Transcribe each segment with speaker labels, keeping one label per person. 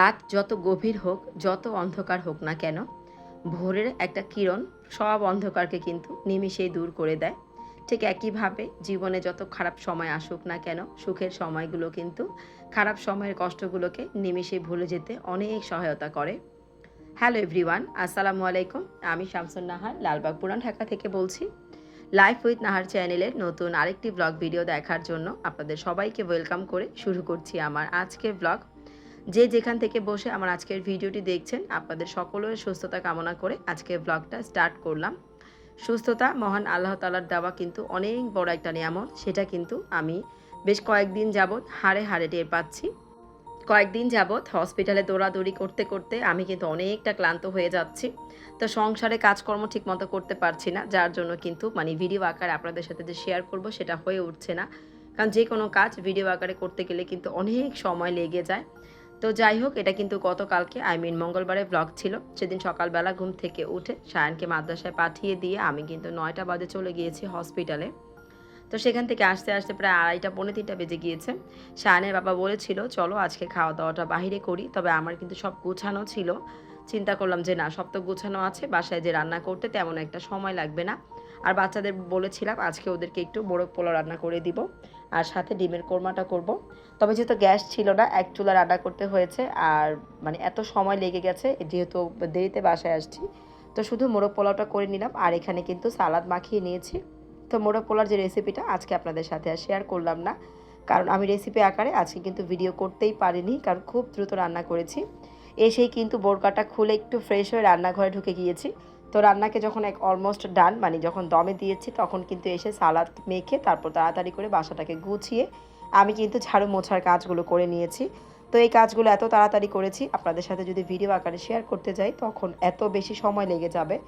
Speaker 1: রাত যত গভীর হোক, যত অন্ধকার হোক না কেন, ভোরের একটা কিরণ সব অন্ধকারকে কিন্তু নিমিষেই দূর করে দেয়। ঠিক একইভাবে জীবনে যত খারাপ সময় আসুক না কেন, সুখের সময়গুলো কিন্তু খারাপ সময়ের কষ্টগুলোকে নিমিষেই ভুলে যেতে অনেক সহায়তা করে। হ্যালো এভরিওয়ান, আসসালামু আলাইকুম। আমি শামসুন নাহার, লালবাগ পুরান ঢাকা থেকে বলছি। লাইফ উইথ নাহার চ্যানেলের নতুন আরেকটি ব্লগ ভিডিও দেখার জন্য আপনাদের সবাইকে ওয়েলকাম করে শুরু করছি আমার আজকের ব্লগ যে যেখান থেকে বসে আমার আজকের ভিডিওটি দেখছেন, আপনাদের সকলের সুস্থতা কামনা করে আজকের ব্লগটা স্টার্ট করলাম। সুস্থতা, মহান আল্লাহ তালার দেওয়া কিন্তু অনেক বড় একটা নিয়ামত, সেটা কিন্তু আমি বেশ কয়েকদিন যাবৎ হাড়ে হাড়ে টের পাচ্ছি। কয়েকদিন যাবৎ হসপিটালে দৌড়াদৌড়ি করতে করতে আমি কিন্তু অনেকটা ক্লান্ত হয়ে যাচ্ছি। তো সংসারে কাজকর্ম ঠিকমতো করতে পারছি না, যার জন্য কিন্তু মানে ভিডিও আকারে আপনাদের সাথে যে শেয়ার করব সেটা হয়ে উঠছে না। কারণ যে কোনো কাজ ভিডিও আকারে করতে গেলে কিন্তু অনেক সময় লেগে যায়। তো যাই হোক, এটা কিন্তু গতকালকে আই মিন মঙ্গলবারে ব্লগ ছিল। সেদিন সকালবেলা ঘুম থেকে উঠে সায়নকে মাদ্রাসায় পাঠিয়ে দিয়ে আমি কিন্তু নয়টা বাজে চলে গিয়েছি হসপিটালে তো সেখান থেকে আসতে আসতে প্রায় আড়াইটা, পৌনে তিনটা বেজে গিয়েছে। শায়নের বাবা বলেছিল, চলো আজকে খাওয়া দাওয়াটা বাহিরে করি। তবে আমার কিন্তু সব গুছানো ছিল। চিন্তা করলাম যে, না, সব তো গুছানো আছে। বাসায় যে রান্না করতে তেমন একটা সময় লাগবে না। আর বাচ্চাদের বলেছিলাম আজকে ওদেরকে একটু বড় পোলাও রান্না করে দিব আর সাথে ডিমের কোরমাটা করব। তবে যেহেতু গ্যাস ছিল না, এক চুলা রান্না করতে হয়েছে আর মানে এত সময় লেগে গেছে, যেহেতু দেরিতে বাসায় আসছি, তো শুধু মোরগ পোলাওটা করে নিলাম আর এখানে কিন্তু সালাদ মাখিয়ে নিয়েছি। তো মোরগ পোলার যে রেসিপিটা আজকে আপনাদের সাথে আর শেয়ার করলাম না, কারণ আমি রেসিপি আকারে আজকে কিন্তু ভিডিও করতেই পারিনি, কারণ খুব দ্রুত রান্না করেছি। এসেই কিন্তু বোরকাটা খুলে একটু ফ্রেশ হয়ে রান্নাঘরে ঢুকে গিয়েছি। তো রান্নাকে যখন এক অলমোস্ট ডান মানে যখন দমে দিয়েছি, তখন কিন্তু এসে সালাদ মেখে তারপর তাড়াতাড়ি করে বাসাটাকে গুছিয়ে আমি কিন্তু ঝাড়ু মোছার কাজগুলো করে নিয়েছি। তো এই কাজগুলো এত তাড়াতাড়ি করেছি, আপনাদের সাথে যদি ভিডিও আকারে শেয়ার করতে যাই, তখন এত বেশি সময় লেগে যাবে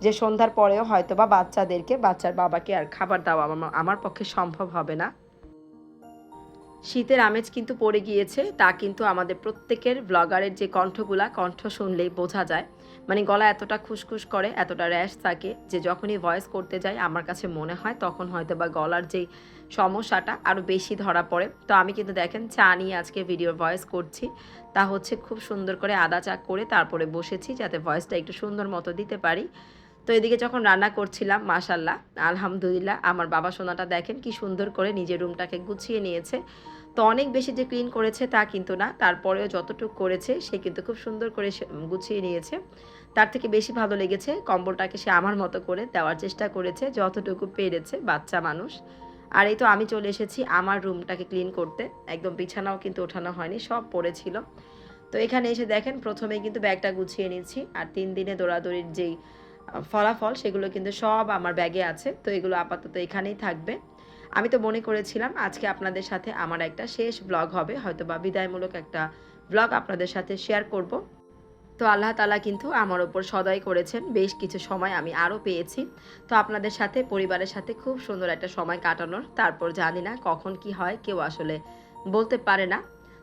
Speaker 1: যে সন্ধ্যার পরেও হয়তো বা বাচ্চাদেরকে, বাচ্চার বাবাকে আর খাবার দেওয়া আমার- পক্ষে সম্ভব হবে না। শীতের আমেজ কিন্তু পড়ে গিয়েছে, তা কিন্তু আমাদের প্রত্যেকের ব্লগারের যে কণ্ঠগুলা, কণ্ঠ শুনলেই বোঝা যায়। মানে গলা এতটা খুসখুস করে, এতটা র্যাশ থাকে যে যখনই ভয়েস করতে যাই, আমার কাছে মনে হয় তখন হয়তো বা গলার যেই সমস্যাটা আরও বেশি ধরা পড়ে। তো আমি কিন্তু দেখেন চা নিয়ে আজকে ভিডিও ভয়েস করছি। তা হচ্ছে খুব সুন্দর করে আদা চা করে তারপরে বসেছি যাতে ভয়েসটা একটু সুন্দর মতো দিতে পারি। তো এদিকে যখন রান্না করছিলাম মাশাল্লাহ আলহামদুলিল্লাহ, আমার বাবা সোনাটা দেখেন কি সুন্দর করে নিজের রুমটাকে গুছিয়ে নিয়েছে। তো অনেক বেশি যে ক্লিন করেছে তা কিন্তু না, তারপরেও যতটুকু করেছে সে কিন্তু খুব সুন্দর করে গুছিয়ে নিয়েছে। তার থেকে বেশি ভালো লেগেছে কম্বলটাকে সে আমার মতো করে দেওয়ার চেষ্টা করেছে, যতটুকু পেরেছে বাচ্চা মানুষ। আর এই তো আমি চলে এসেছি আমার রুমটাকে ক্লিন করতে। একদম বিছানাও কিন্তু ওঠানো হয়নি, সব পড়েছিল তো এখানে এসে দেখেন প্রথমে কিন্তু ব্যাগটা গুছিয়ে নিচ্ছি। আর তিন দিনে দৌড়াদৌড়ির যেই ফলাফল, সেগুলো কিন্তু সব আমার ব্যাগে আছে। তো এগুলো আপাতত এখানেই থাকবে। আমি তো মনে করেছিলাম আজকে আপনাদের সাথে আমার একটা শেষ ব্লগ হবে হয়তো বা বিদায়মূলক একটা ব্লগ আপনাদের সাথে শেয়ার করব। তো আল্লাহ তালা কিন্তু আমার ওপর সদয় করেছেন। বেশ কিছু সময় আমি আরও পেয়েছি। তো আপনাদের সাথে, পরিবারের সাথে খুব সুন্দর একটা সময় কাটানোর। তারপর জানি না কখন কি হয়, কেউ আসলে বলতে পারে না।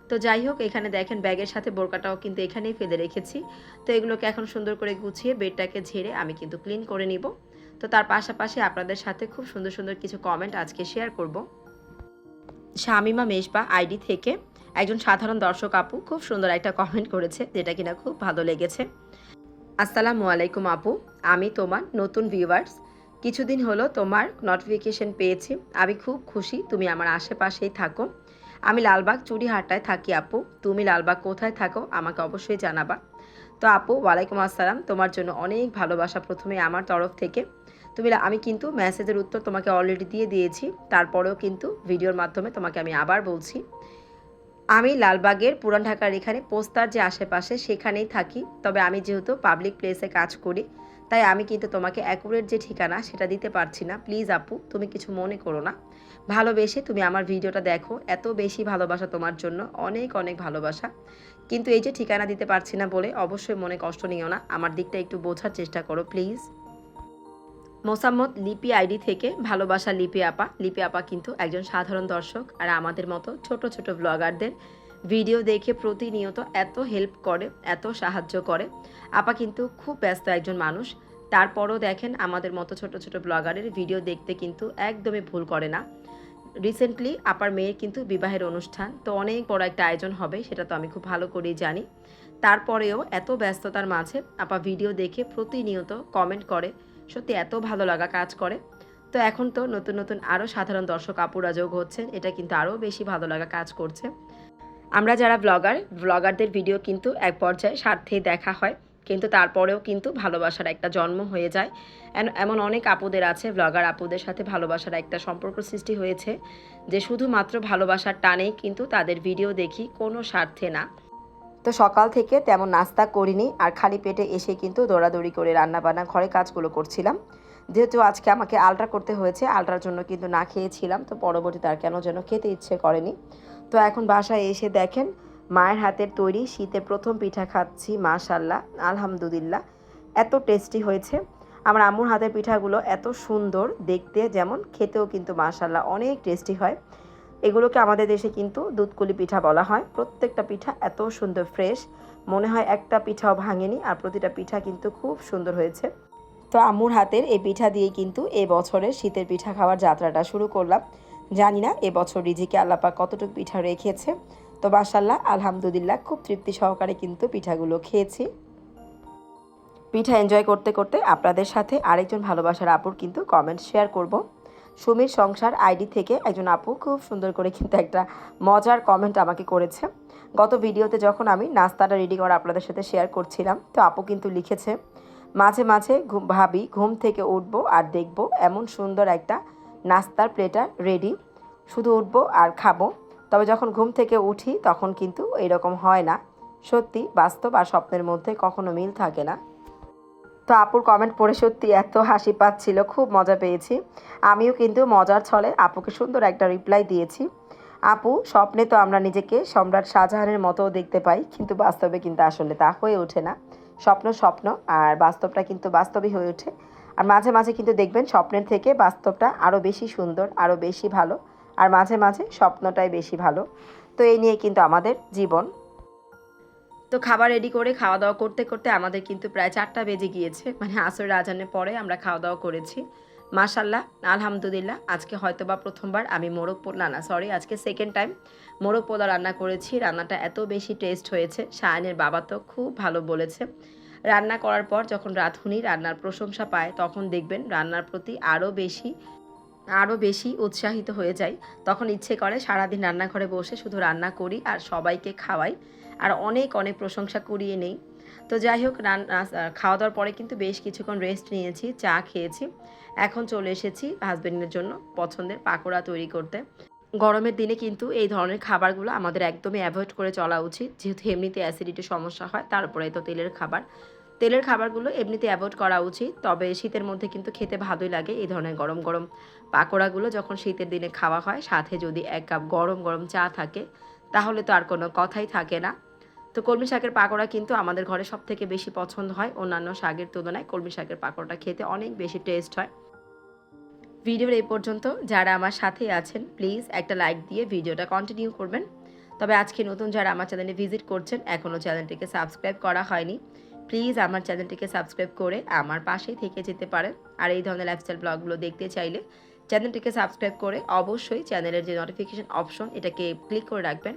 Speaker 1: তো যাই হোক, এখানে দেখেন ব্যাগের সাথে বোরকাটাও কিন্তু এখানেই ফেলে রেখেছি। তো এগুলোকে এখন সুন্দর করে গুছিয়ে বেডটাকে ঝেড়ে আমি কিন্তু ক্লিন করে নিব। তো তার পাশাপাশি আপনাদের সাথে খুব সুন্দর সুন্দর কিছু কমেন্ট আজকে শেয়ার করব। শামিমা মেশবা আইডি থেকে একজন সাধারণ দর্শক আপু খুব সুন্দর একটা কমেন্ট করেছে, যেটা কিনা খুব ভালো লেগেছে। আসসালামু আলাইকুম আপু, আমি তোমার নতুন ভিউয়ার্স কিছুদিন হলো তোমার নোটিফিকেশন পেয়েছি, আমি খুব খুশি তুমি আমার আশেপাশেই থাকো। আমি লালবাগ চুড়িহাটায় থাকি আপু, তুমি লালবাগ কোথায় থাকো আমাকে অবশ্যই জানাবা। তো আপু, ওয়ালাইকুম আসসালাম, তোমার জন্য অনেক ভালোবাসা প্রথমে আমার তরফ থেকে। তুমি আমি কিন্তু মেসেজের উত্তর তোমাকে অলরেডি দিয়ে দিয়েছি, তারপরেও কিন্তু ভিডিওর মাধ্যমে তোমাকে আমি আবার বলছি। আমি লালবাগের পুরান ঢাকার এখানে পোস্তার যে আশেপাশে সেখানেই থাকি, তবে আমি যেহেতু পাবলিক প্লেসে কাজ করি, তাই আমি কিন্তু তোমাকে অ্যাকুরেট যে ঠিকানা সেটা দিতে পারছি না। প্লিজ আপু, তুমি কিছু মনে করো না। ভালোবেসে তুমি আমার ভিডিওটা দেখো, এত বেশি ভালোবাসা তোমার জন্য, অনেক অনেক ভালোবাসা। কিন্তু এই যে ঠিকানা দিতে পারছি না বলে অবশ্যই মনে কষ্ট নিও না, আমার দিকটা একটু বোঝার চেষ্টা করো প্লিজ মোসাম্মদ লিপি আইডি থেকে ভালোবাসা লিপি আপা। লিপি আপা কিন্তু একজন সাধারণ দর্শক আর আমাদের মতো ছোট ছোট ব্লগারদের ভিডিও দেখে প্রতিনিয়ত এত হেল্প করে, এত সাহায্য করে। আপা কিন্তু খুব ব্যস্ত একজন মানুষ। তারপরও দেখেন আমাদের মতো ছোট ছোট ব্লগারের ভিডিও দেখতে কিন্তু একদমই ভুল করে না। রিসেন্টলি আপার মেয়ের কিন্তু বিবাহের অনুষ্ঠান, তো অনেক বড় একটা আয়োজন হবে, সেটা তো আমি খুব ভালো করেই জানি। তারপরেও এত ব্যস্ততার মাঝে আপা ভিডিও দেখে প্রতিনিয়ত কমেন্ট করে সত্যি এত ভালো লাগা কাজ করে। তো এখন তো নতুন নতুন আরও সাধারণ দর্শক আপুরা যোগ হচ্ছেন, এটা কিন্তু আরও বেশি ভালো লাগা কাজ করছে। আমরা যারা ব্লগার ব্লগারদের ভিডিও কিন্তু এক পর্যায়ে স্বার্থেই দেখা হয়, কিন্তু তারপরেও কিন্তু ভালোবাসার একটা জন্ম হয়ে যায়। এমন অনেক আপুদের আছে ব্লগার আপুদের সাথে ভালোবাসার একটা সম্পর্ক সৃষ্টি হয়েছে, যে শুধুমাত্র ভালোবাসার টানেই কিন্তু তাদের ভিডিও দেখি, কোনো স্বার্থে না। তো সকাল থেকে তেমন নাস্তা করিনি, আর খালি পেটে এসে কিন্তু দৌড়াদৌড়ি করে রান্নাবান্না, ঘরে কাজগুলো করছিলাম। যেহেতু আজকে আমাকে আলট্রা করতে হয়েছে, আলট্রার জন্য কিন্তু না খেয়েছিলাম, তো পরবর্তীতে আর কেন যেন খেতে ইচ্ছে করেনি। তো এখন বাসায় এসে দেখেন, মায়ের হাতের তৈরি শীতে প্রথম পিঠা খাচ্ছি মাশাল্লাহ আলহামদুলিল্লাহ। এত টেস্টি হয়েছে। আমার আম্মুর হাতের পিঠাগুলো এত সুন্দর, দেখতে যেমন, খেতেও কিন্তু মাশাল্লাহ অনেক টেস্টি হয়। এগুলোকে আমাদের দেশে কিন্তু দুধকুলি পিঠা বলা হয়। প্রত্যেকটা পিঠা এত সুন্দর ফ্রেশ মনে হয় একটা পিঠাও ভাঙেনি আর প্রতিটা পিঠা কিন্তু খুব সুন্দর হয়েছে। তো আম্মুর হাতের এই পিঠা দিয়ে কিন্তু এ বছরের শীতের পিঠা খাওয়ার যাত্রাটা শুরু করলাম। জানি না এবছর রিজিকে আল্লাপা কতটুকু পিঠা রেখেছে। তো মাশাল্লাহ আলহামদুলিল্লাহ খুব তৃপ্তি সহকারে কিন্তু পিঠাগুলো খেয়েছি। পিঠা এনজয় করতে করতে আপনাদের সাথে আরেকজন ভালোবাসার আপুর কিন্তু কমেন্ট শেয়ার করব। সুমির সংসার আইডি থেকে একজন আপু খুব সুন্দর করে কিন্তু একটা মজার কমেন্ট আমাকে করেছে। গত ভিডিওতে যখন আমি নাস্তাটা রেডি করা আপনাদের সাথে শেয়ার করছিলাম, তো আপু কিন্তু লিখেছে, মাঝে মাঝে ভাবি ঘুম থেকে উঠবো আর দেখব এমন সুন্দর একটা নাস্তার প্লেটার রেডি শুধু উঠবো আর খাব। তবে যখন ঘুম থেকে উঠি তখন কিন্তু এরকম হয় না। সত্যি, বাস্তব আর স্বপ্নের মধ্যে কখনো মিল থাকে না। তো আপুর কমেন্ট পড়ে সত্যি এত হাসি পাচ্ছিল, খুব মজা পেয়েছি। আমিও কিন্তু মজার ছলে আপুকে সুন্দর একটা রিপ্লাই দিয়েছি। আপু, স্বপ্নে তো আমরা নিজেকে সম্রাট শাহজাহানের মতো দেখতে পাই, কিন্তু বাস্তবে কিন্তু আসলে তা হয়ে ওঠে না। স্বপ্ন স্বপ্ন, আর বাস্তবটা কিন্তু বাস্তবই হয়ে ওঠে। আর মাঝে মাঝে কিন্তু দেখবেন স্বপ্নের থেকে বাস্তবটা আরও বেশি সুন্দর আরও বেশি ভালো, আর মাঝে মাঝে স্বপ্নটাই বেশি ভালো। তো এই নিয়ে কিন্তু আমাদের জীবন তো খাবার রেডি করে খাওয়া দাওয়া করতে করতে আমাদের কিন্তু প্রায় চারটা বেজে গিয়েছে। মানে আসর আজানের পরে আমরা খাওয়া দাওয়া করেছি। মাশাল্লাহ আলহামদুলিল্লাহ, আজকে হয়তো বা প্রথমবার আমি মোরগ না না সরি আজকে সেকেন্ড টাইম মোরগ পোদা রান্না করেছি। রান্নাটা এত বেশি টেস্ট হয়েছে। শায়নের বাবা তো খুব ভালো বলেছে। রান্না করার পর যখন রাঁধুনি রান্নার প্রশংসা পায়, তখন দেখবেন রান্নার প্রতি আরও বেশি আরও বেশি উৎসাহিত হয়ে যাই। তখন ইচ্ছে করে সারাদিন রান্নাঘরে বসে শুধু রান্না করি আর সবাইকে খাওয়াই। আর অনেক অনেক প্রশংসা করিয়ে নেই। তো যাই হোক রান্না খাওয়া দাওয়ার পরে কিন্তু বেশ কিছুক্ষণ রেস্ট নিয়েছি, চা খেয়েছি। এখন চলে এসেছি হাজবেন্ডের জন্য পছন্দের পাকোড়া তৈরি করতে। গরমের দিনে কিন্তু এই ধরনের খাবারগুলো আমাদের একদমই অ্যাভয়েড করে চলা উচিত। যেহেতু এমনিতে অ্যাসিডিটির সমস্যা হয় তারপরে তো তেলের খাবার। তেলের খাবারগুলো এমনিতে অ্যাভয়েড করা উচিত, তবে শীতের মধ্যে কিন্তু খেতে ভালোই লাগে এই ধরনের গরম গরম পাকোড়াগুলো যখন শীতের দিনে খাওয়া হয়, সাথে যদি এক কাপ গরম গরম চা থাকে, তাহলে তো আর কোনো কথাই থাকে না। তো কলমি শাকের পাকোড়া কিন্তু আমাদের ঘরে সব থেকে বেশি পছন্দ হয়, অন্যান্য শাকের তুলনায় কলমি শাকের পাকোড়াটা খেতে অনেক বেশি টেস্ট হয়। ভিডিওর এই পর্যন্ত, যারা আমার সাথে আছেন প্লিজ একটা লাইক দিয়ে ভিডিওটা কন্টিনিউ করবেন। তবে আজকে নতুন যারা আমার চ্যানেলে ভিজিট করছেন এখনও চ্যানেলটিকে সাবস্ক্রাইব করা হয়নি। প্লিজ আমার চ্যানেলটিকে সাবস্ক্রাইব করে আমার পাশেই থেকে যেতে পারেন। আর এই ধরনের লাইফস্টাইল ব্লগগুলো দেখতে চাইলে চ্যানেলটিকে সাবস্ক্রাইব করে অবশ্যই চ্যানেলের যে নোটিফিকেশন অপশন এটাকে ক্লিক করে রাখবেন।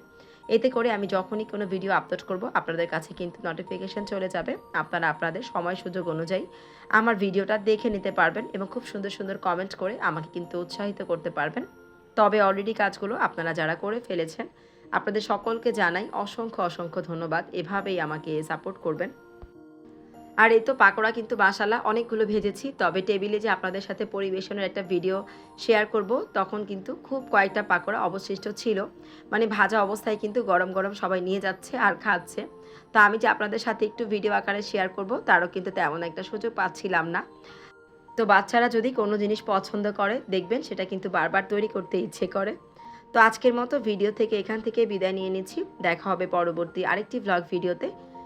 Speaker 1: এতে করে আমি যখনই কোনো ভিডিও আপলোড করব, আপনাদের কাছে কিন্তু নোটিফিকেশন চলে যাবে। আপনারা আপনাদের সময় সুযোগ অনুযায়ী আমার ভিডিওটা দেখে নিতে পারবেন এবং খুব সুন্দর সুন্দর কমেন্ট করে আমাকে কিন্তু উৎসাহিত করতে পারবেন। তবে অলরেডি কাজগুলো আপনারা যারা করে ফেলেছেন, আপনাদের সকলকে জানাই অসংখ্য অসংখ্য ধন্যবাদ। এভাবেই আমাকে সাপোর্ট করবেন। আর এই তো পাকোড়া কিন্তু বাসালা, অনেকগুলো ভেজেছি। তবে টেবিলে যে আপনাদের সাথে পরিবেশনের একটা ভিডিও শেয়ার করব, তখন কিন্তু খুব কয়েকটা পাকোড়া অবশিষ্ট ছিল। মানে ভাজা অবস্থায় কিন্তু গরম গরম সবাই নিয়ে যাচ্ছে আর খাচ্ছে। তো আমি যে আপনাদের সাথে একটু ভিডিও আকারে শেয়ার করব, তারও কিন্তু তেমন একটা সুযোগ পাচ্ছিলাম না। তো বাচ্চারা যদি কোনো জিনিস পছন্দ করে, দেখবেন সেটা কিন্তু বারবার তৈরি করতে ইচ্ছে করে। তো আজকের মতো ভিডিও থেকে এখান থেকে বিদায় নিয়ে নিচ্ছি। দেখা হবে পরবর্তী আরেকটি ভ্লগ ভিডিওতে।